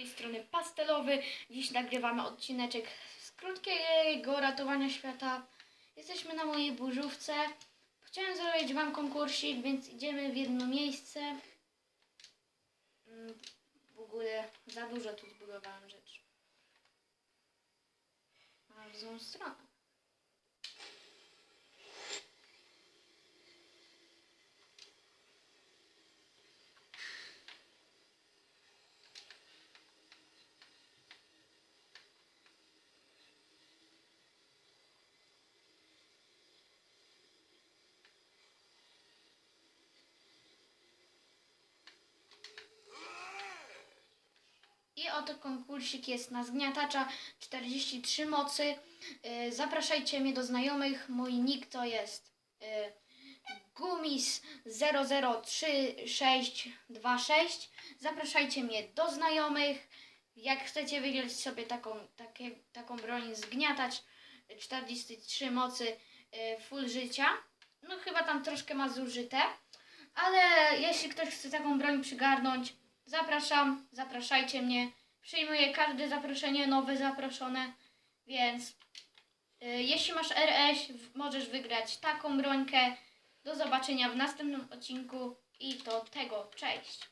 tej strony pastelowy. Dziś nagrywamy odcineczek z krótkiego ratowania świata. Jesteśmy na mojej burzówce. Chciałem zrobić wam konkursik, więc idziemy w jedno miejsce. Mm, W ogóle za dużo tu zbudowałem rzeczy. A w złą stronę. I oto konkursik jest na zgniatacza 43 mocy. Yy, Zapraszajcie mnie do znajomych. Mój nick to jest yy, Gumis 003626. Zapraszajcie mnie do znajomych. Jak chcecie wygrać sobie taką, takie, taką broń zgniatacz 43 mocy yy, full życia. No chyba tam troszkę ma zużyte. Ale jeśli ktoś chce taką broń przygarnąć, zapraszam, zapraszajcie mnie. Przyjmuję każde zaproszenie, nowe zaproszone, więc y, jeśli masz RS, możesz wygrać taką brońkę. Do zobaczenia w następnym odcinku i to tego. Cześć!